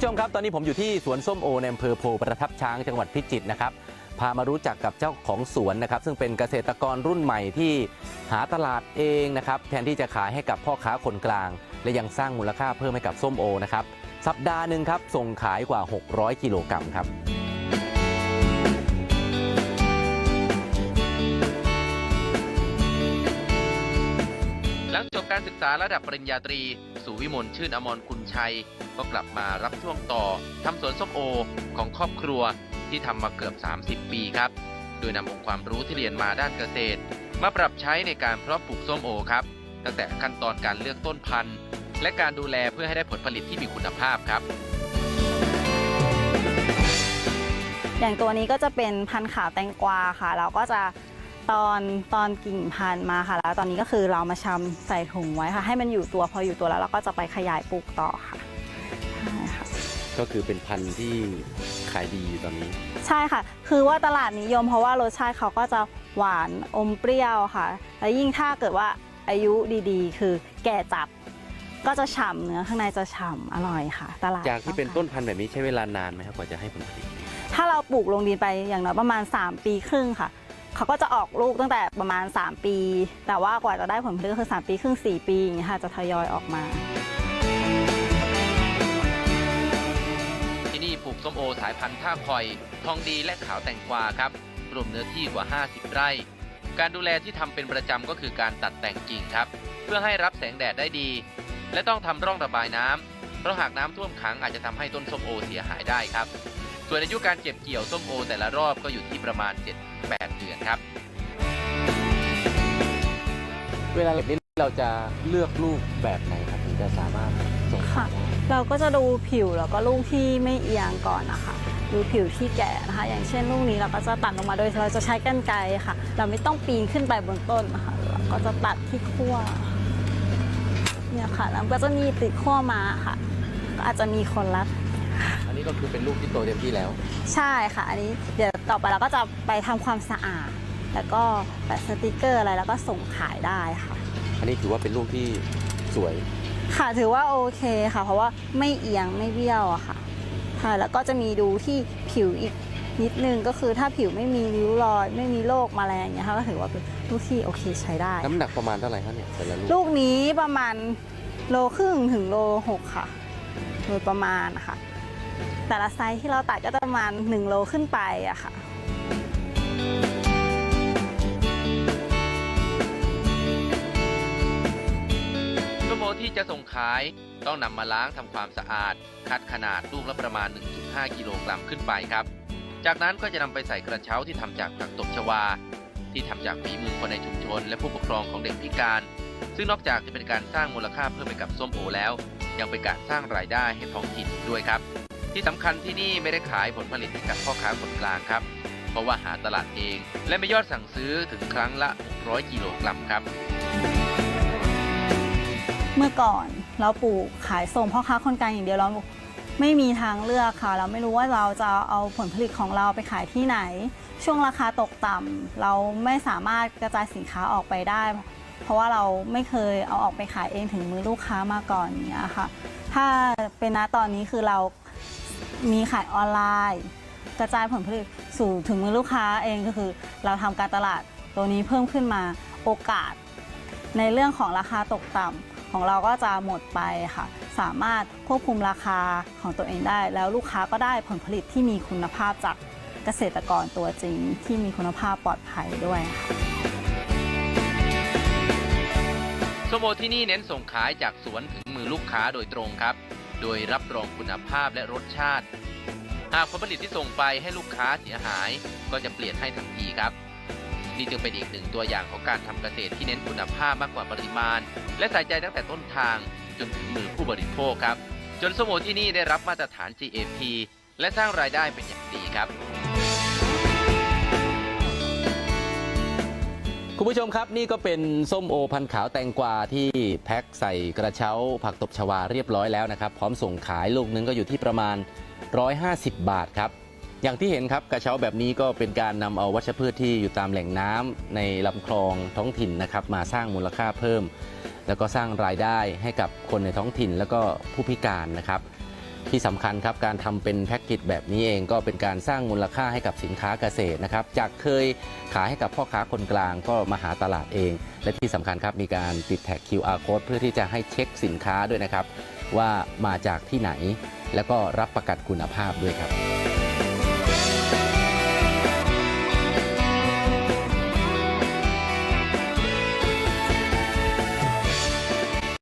ผู้ชมครับตอนนี้ผมอยู่ที่สวนส้มโอในอำเภอโพประทับช้างจังหวัดพิจิตรนะครับพามารู้จักกับเจ้าของสวนนะครับ ซึ่งเป็นเกษตรกรรุ่นใหม่ที่หาตลาดเองนะครับ แทนที่จะขายให้กับพ่อค้าคนกลาง และยังสร้างมูลค่าเพิ่มให้กับส้มโอนะครับ สัปดาห์หนึ่งครับส่งขายกว่า 600 กิโลกรัมครับ ลังจบการศึกษาระดับปริญญาตรีสู่วิมลชื่นอมรคุณชัย ก็กลับมารับช่วงต่อทำสวนส้มโอของครอบครัวที่ทำมาเกือบ 30 ปีครับ โดยนำองค์ความรู้ที่เรียนมาด้านเกษตร มาปรับใช้ในการเพาะปลูกส้มโอครับ ตั้งแต่ขั้นตอนการเลือกต้นพันธุ์ และการดูแลเพื่อให้ได้ผลผลิตที่มีคุณภาพครับ อย่างตัวนี้ก็จะเป็นพันธุ์ขาวแตงกวาค่ะ เราก็จะ ตอนตอนกิ่งพันธุ์มาค่ะ แล้วตอนนี้ก็คือเรามาชำใส่ถุงไว้ค่ะ ให้มันอยู่ตัวพออยู่ตัวแล้วเราก็จะไปขยายปลูกต่อค่ะใช่ค่ะ ก็คือเป็นพันธุ์ที่ขายดีตอนนี้ ใช่ค่ะ คือว่าตลาดนิยม เพราะว่ารสชาติเขาก็จะหวานอมเปรี้ยวค่ะ และยิ่งถ้าเกิดว่าอายุดีๆ คือแก่จัดก็จะฉ่ำเนื้อข้างในจะฉ่ำอร่อยค่ะ ตลาดจากที่เป็นองการต้นพันธุ์แบบนี้ใช้เวลานานไหมครับกว่าจะให้ผลผลิต ถ้าเราปลูกลงดินไปอย่างน้อยประมาณ 3 ปีครึ่งค่ะ เขาก็จะออกลูกตั้งแต่ประมาณ 3 ปี แต่ว่ากว่าจะได้ผลผลิตก็คือ 3 ปีครึ่ง 4 ปีอย่างเงี้ยค่ะจะทยอยออกมาที่นี่ปลูกส้มโอสายพันธุ์ท่าคอย ทองดีและขาวแตงกวาครับ รวมเนื้อที่กว่า 50 ไร่ การดูแลที่ทำเป็นประจำก็คือการตัดแต่งกิ่งครับ เพื่อให้รับแสงแดดได้ดี และต้องทำร่องระบายน้ำเพราะหากน้ำท่วมขังอาจจะทำให้ต้นส้มโอเสียหายได้ครับ ส่วนอายุการเก็บเกี่ยวส้มโอแต่ละรอบก็อยู่ที่ประมาณ 7-8 เดือนครับ เวลาแบบนี้เราจะเลือกลูกแบบไหนครับถึงจะสามารถส่งค่ะเราก็จะดูผิวแล้วก็ลูกที่ไม่เอียงก่อนนะคะ ดูผิวที่แก่นะคะ อย่างเช่นลูกนี้เราก็จะตัดลงมาโดยเราจะใช้กรรไกรค่ะ เราไม่ต้องปีนขึ้นไปบนต้นนะคะเราก็จะตัดที่ขั้วเนี่ยค่ะแล้วก็จะมีติดขั้วมาค่ะ ก็อาจจะมีคนรัด อันนี้ก็คือเป็นลูกที่โตเต็มที่แล้ว ใช่ค่ะ อันนี้เดี๋ยวต่อไปเราก็จะไปทำความสะอาด แล้วก็แปะสติกเกอร์อะไรแล้วก็ส่งขายได้ค่ะ อันนี้ถือว่าเป็นลูกที่สวย ค่ะถือว่าโอเคค่ะ เพราะว่าไม่เอียงไม่เบี้ยวอะค่ะค่ะ แล้วก็จะมีดูที่ผิวอีกนิดนึงก็คือถ้าผิวไม่มีริ้วรอย ไม่มีโรคแมลงอย่างเงี้ยค่ะก็ถือว่าเป็นลูกที่โอเคใช้ได้ น้ำหนักประมาณเท่าไหร่ครับเนี่ยแต่ละลูก ลูกนี้ประมาณโลครึ่งถึงโลหกค่ะ โดยประมาณนะคะ แต่ละไซส์ที่เราตัดก็จะประมาณ 1 โลขึ้นไปอะค่ะส้มโอที่จะส่งขายต้องนำมาล้างทำความสะอาด คัดขนาดลูกละประมาณ 1.5 กิโลกรัมขึ้นไปครับ จากนั้นก็จะนำไปใส่กระเช้าที่ทำจากผักตบชวา ที่ทำจากฝีมือคนในชุมชน และผู้ปกครองของเด็กพิการ ซึ่งนอกจากจะเป็นการสร้างมูลค่าเพิ่มให้กับส้มโอแล้ว ยังเป็นการสร้างรายได้ให้ท้องถิ่นด้วยครับ ที่สำคัญที่นี่ไม่ได้ขายผลผลิตให้กับพ่อค้าคนกลางครับ เพราะว่าหาตลาดเอง และมียอดสั่งซื้อถึงครั้งละ600 กิโลกรัมครับ เมื่อก่อนเราปลูกขายส่งพ่อค้าคนกลางอย่างเดียวเราไม่มีทางเลือกค่ะ เราไม่รู้ว่าเราจะเอาผลผลิตของเราไปขายที่ไหน ช่วงราคาตกต่ำเราไม่สามารถกระจายสินค้าออกไปได้ เพราะว่าเราไม่เคยเอาออกไปขายเองถึงมือลูกค้ามาก่อนอย่างเนี้ยค่ะ ถ้าเป็นณตอนนี้คือเรา มีขายออนไลน์ กระจายผลผลิตสู่ถึงมือลูกค้าเองก็คือ เราทำการตลาดตัวนี้เพิ่มขึ้นมาโอกาส ในเรื่องของราคาตกต่ำของเราก็จะหมดไปค่ะ สามารถควบคุมราคาของตัวเองได้ แล้วลูกค้าก็ได้ผลผลิตที่มีคุณภาพจากเกษตรกรตัวจริง ที่มีคุณภาพปลอดภัยด้วยค่ะส้มโอที่นี่เน้นส่งขายจากสวนถึงมือลูกค้าโดยตรงครับ โดยรับรองคุณภาพและรสชาติ หากผลผลิตที่ส่งไปให้ลูกค้าเสียหายก็จะเปลี่ยนให้ทันทีครับ นี่จึงเป็นอีกหนึ่งตัวอย่างของการทำเกษตรที่เน้นคุณภาพมากกว่าปริมาณ และใส่ใจตั้งแต่ต้นทางจนถึงมือผู้บริโภคครับ จนส้มโอที่นี่ได้รับมาตรฐาน GAP และสร้างรายได้เป็นอย่างดีครับ คุณผู้ชมครับนี่ก็เป็นส้มโอพันขาวแตงกวาที่แพ็คใส่กระเช้า ผักตบชวาเรียบร้อยแล้วนะครับ พร้อมส่งขายลูกนึงก็อยู่ที่ประมาณ 150 บาทครับ อย่างที่เห็นครับกระเช้าแบบนี้ก็เป็นการนำเอาวัชพืชที่อยู่ตามแหล่งน้ำในลำคลองท้องถิ่นนะครับมาสร้างมูลค่าเพิ่ม แล้วก็สร้างรายได้ให้กับคนในท้องถิ่น แล้วก็ผู้พิการนะครับ ที่สำคัญครับการทำเป็นแพ็กเกจแบบนี้เองก็เป็นการสร้างมูลค่าให้กับสินค้าเกษตรนะครับ จากเคยขายให้กับพ่อค้าคนกลางก็มาหาตลาดเอง และที่สำคัญครับมีการติดแท็ก QR code เพื่อที่จะให้เช็คสินค้าด้วยนะครับ ว่ามาจากที่ไหน แล้วก็รับประกันคุณภาพด้วยครับ